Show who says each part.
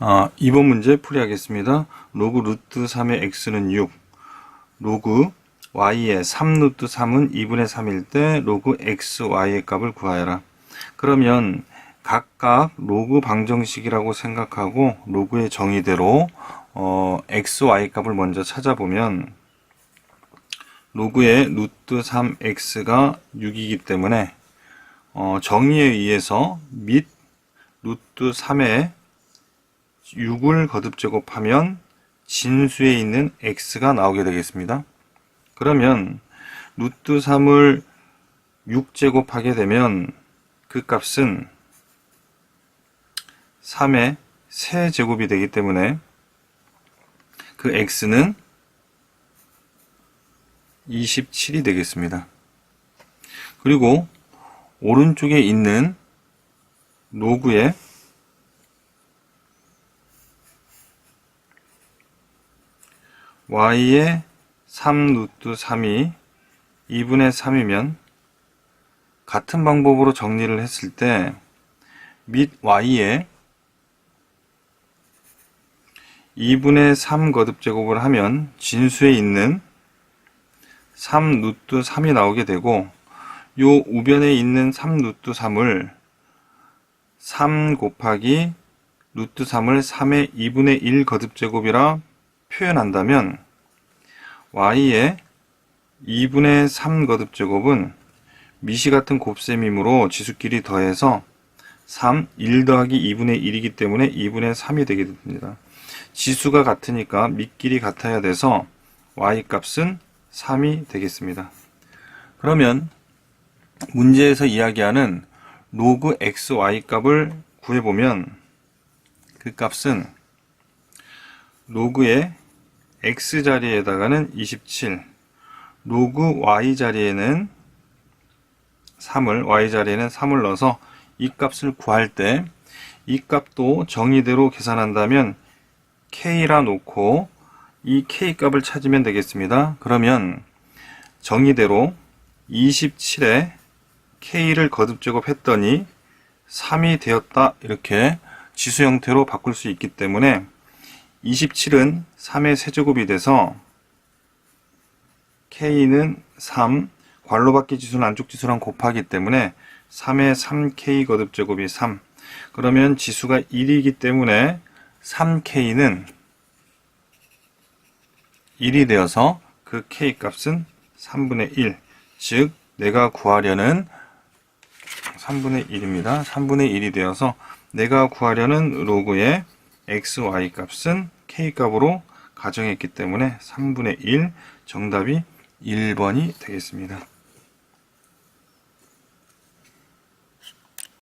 Speaker 1: 아, 2번 문제 풀이하겠습니다. 로그 루트 3의 x는 6. 로그 y의 3 루트 3은 2분의 3일 때 로그 x, y의 값을 구하여라. 그러면 각각 로그 방정식이라고 생각하고 로그의 정의대로 어, x, y 값을 먼저 찾아보면 로그의 루트 3x가 6이기 때문에 어, 정의에 의해서 및 루트 3의 6을 거듭 제곱하면 진수에 있는 x가 나오게 되겠습니다. 그러면 루트 3을 6제곱하게 되면 그 값은 3의 세제곱이 되기 때문에 그 x는 27이 되겠습니다. 그리고 오른쪽에 있는 로그의 y의 3 루트 3이 2분의 3이면 같은 방법으로 정리를 했을 때및 y의 2분의 3 거듭 제곱을 하면 진수에 있는 3 루트 3이 나오게 되고 요 우변에 있는 3 루트 3을 3 곱하기 루트 3을 3의 2분의 1 거듭 제곱이라 표현한다면 y의 2분의 3 거듭 제곱은 미시 같은 곱셈이므로 지수끼리 더해서 3, 1 더하기 2분의 1이기 때문에 2분의 3이 되게 됩니다. 지수가 같으니까 밑끼리 같아야 돼서 y 값은 3이 되겠습니다. 그러면 문제에서 이야기하는 로그 xy 값을 구해보면 그 값은 로그의 x 자리에다가는 27, 로그 y 자리에는 3을 y 자리에는 3을 넣어서 이 값을 구할 때 이 값도 정의대로 계산한다면 k라 놓고 이 k 값을 찾으면 되겠습니다. 그러면 정의대로 27에 k를 거듭 제곱했더니 3이 되었다 이렇게 지수 형태로 바꿀 수 있기 때문에 27은 3의 세제곱이 돼서 k는 3, 괄호밖기 지수는 안쪽 지수랑 곱하기 때문에 3의 3k 거듭 제곱이 3. 그러면 지수가 1이기 때문에 3k는 1이 되어서 그 k 값은 3분의 1. 즉, 내가 구하려는 3분의 1입니다. 3분의 1이 되어서 내가 구하려는 로그의 x, y 값은 k 값으로 가정했기 때문에 3분의 1 정답이 1번이 되겠습니다.